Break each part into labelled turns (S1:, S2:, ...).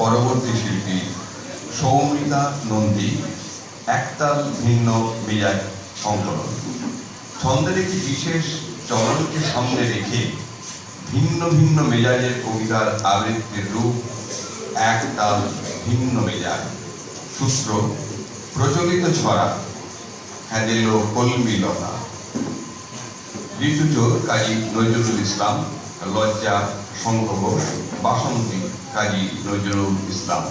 S1: পরবর্তী শিল্পী সৌমিতা নন্দী একতাল ভিন্ন মেজাজ সংকলন। ছন্দের একটি বিশেষ চলনকে সামনে রেখে ভিন্ন ভিন্ন মেজাজের কবিতার আবৃত্তির রূপ এক তাল ভিন্ন মেজাজ। সূত্র, প্রচলিত ছড়া হ্যাঁদিল কলমিলতা ঋতুচোর কাজী নজরুল ইসলাম, লজ্জা সংগ্রহ, বাসন্তী, কাজী নজরুল ইসলাম।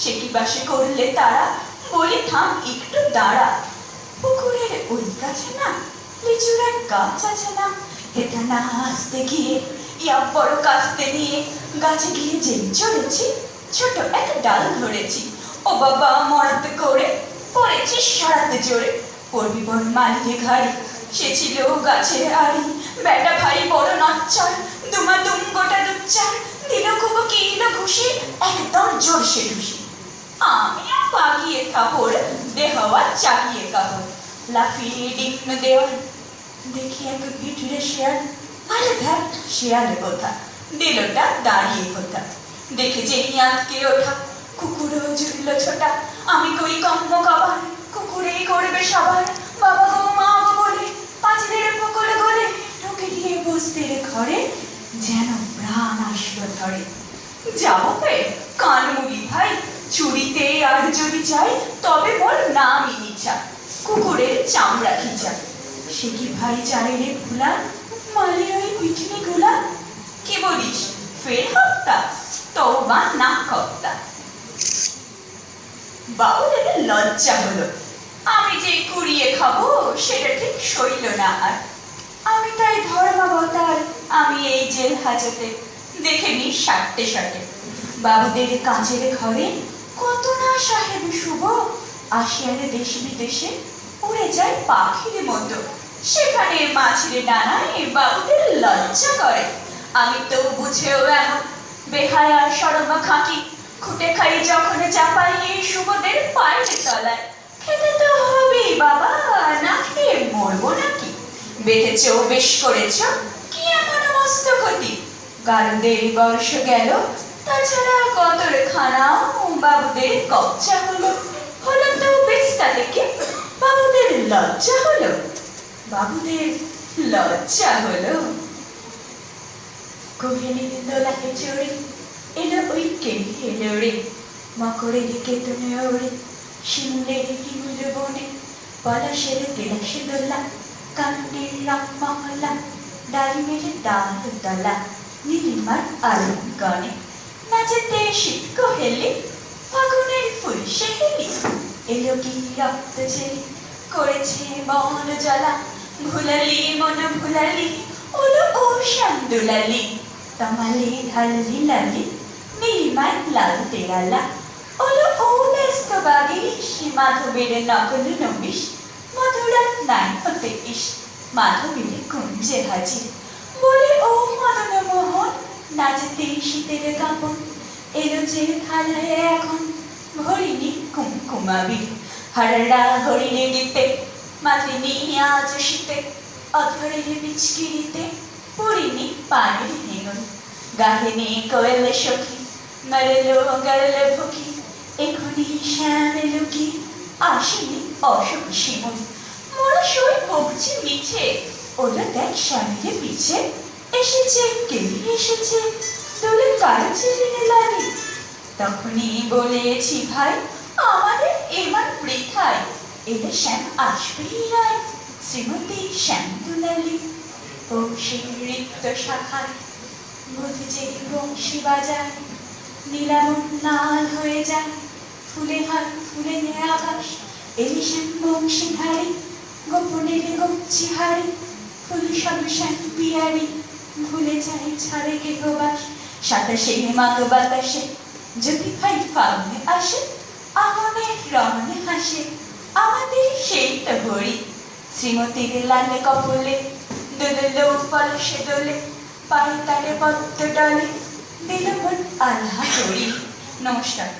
S2: সে কি বাসে করলে তারা? বলি থাম, একটু দাঁড়া। পুকুরের ওই গাছে না, লিচুর গাছ আছে না? এটা না আসতে গিয়ে ইয়া বড় কাস্তে নিয়ে গাছে গিয়ে যেই চড়েছি, ছোট এক ডাল ধরেছি। ও বাবা, মরাতে করে, পড়েছি সারাতে জোরে। পড়বি বড় মালিকে ঘাড়ি, সে ছিল গাছের আড়ি। বেটা ভাই বড় নচ্চর দুমা দুম গোটা দুচ্চার দিল খুব কিলো ঘুষি, একদম জোর সে ঢুসি। আমি পাগিয়ে কাপড় দেহওয়া চাগিয়ে কাপড়, লাফিয়ে ডিগ্ন দেওয়াল, দেখি এক ভিটুরে শেয়াল আরে ধ্যান শেয়ালে কোথা দিলটা দাঁড়িয়ে কোথা দেখে যে আঁতকে ওঠা, কুকুরও জুড়ল ছোটা। আমি কই কম্ম কাবার কুকুরেই করবে সবার। বাবা গো, মা গো বলে, পাঁচিলের পুকুরে গলে ঢুকে গিয়ে বসতে রে ঘরে যেন প্রাণ আসলো ধরে। যাব হে কানমুড়ি ভাই চুরিতে আর যদি চাই, তবে বল নামই নিচা কুকুরের চামড়া খিচা। সে কি ভাই চারে রে ভুলা? মালে ওই পিঠনি গুলা কি বলিস? ফের হত্যা? তওবা না কর্তা বাবুদের লজ্জা হলো। আমি যে কুড়িয়ে খাব, সেটা ঠিক সইল না আর। আমি তাই ধর্মাবতার, আমি এই জেল হাজতে। দেখে নি সাটতে সাটে। বাবুদের কাজের ঘরে কত না সাহেব শুভ। আসিয়ারে দেশ বিদেশে উড়ে যায় পাখির মতো। সেখানে মাছের ডানায় বাবুদের লজ্জা করে। আমি তো বুঝেও এমন বেহায়া সরমা খাঁটি, খুঁটে খাই যখন চাপাই শুভদের পায়ের তলায়। খেতে তো হবেই বাবা, না খেয়ে মরবো নাকি? বেঁধেছ বেশ করেছ, কি এমন মস্ত ক্ষতি? গারদের বর্ষ গেল, তাছাড়া কতর খানাও বাবুদের কবচা হলো? হলো তো বেশ তাদেরকে বাবুদের লজ্জা হলো? বাবুদের লজ্জা হলো। কোহেলির দোলাকে চড়ে এলো ওই কেড়ে এলো রে মকরের কেতনে ওরে শিমুলের হিমুল বনে, পলাশের তেলাশে দোলা, কানুনের রাম মহলা, ডালিমের ডাল দলা, নীলিমার আলম গনে নাচেতে শীত কোহেলি ফাগুনের ফুল সেহেলি, এলো কি রক্ত ছেলে করেছে মন জ্বালা, ভুলালি মন ভুলালি ওলো ও শান্দুলালি তমালে, ঢালি, লালি নীলিমায় লাল তেরালা ওলো ও ব্যস্ত বাগিস মাধবীর নকল নবিশ, মধুরা নাই হতে ইস মাধবীর কুঞ্জে হাজির বলে ও মদন মোহন, নাচতে শীতের কাপড় এলো যে খালায় এখন হরিণী কুমকুমাবি। হারড়া হরিণী গীতে মাতিনি আজ শীতে অধরের বিচকিরিতে পড়িনি পানির হেঙন গাহিনী কোয়েল সখী মরলো গরলে ভুকি এখুনি শ্যামে লুকি আসেনি অশোক শিমন মোরা সই ভুগছি মিছে ওরা দেখ শ্যামের পিছে এসেছে কে এসেছে তোলে কারও চিনে লাগে তখনই বলেছি ভাই এবার বৃথায় এদের শ্যাম আসবেই নয় শ্রীমতী শ্যাম দুলালি সেই নৃত্য শাখায় যে বংশী বাজায়। নীলামন লাল হয়ে যায়, ফুলে হার ফুলে নে আকাশ এলি শ্যাম বংশী ধারে গোপনের গচ্ছি হারে ফুল সব শ্যাম পিয়ারি, ভুলে যায় ছাড়ে কে প্রবাস। সাতাশে মাগ বাতাসে যদি ভাই ফাগুনে আসে রমনে হাসে। আমাদের সেই তো হরি। শ্রীমতীর লালে কপলে দোলে পলসে দোলে পায়ে তালে পদ্ম ডলে দিল আল্লাহ করি নমস্কার।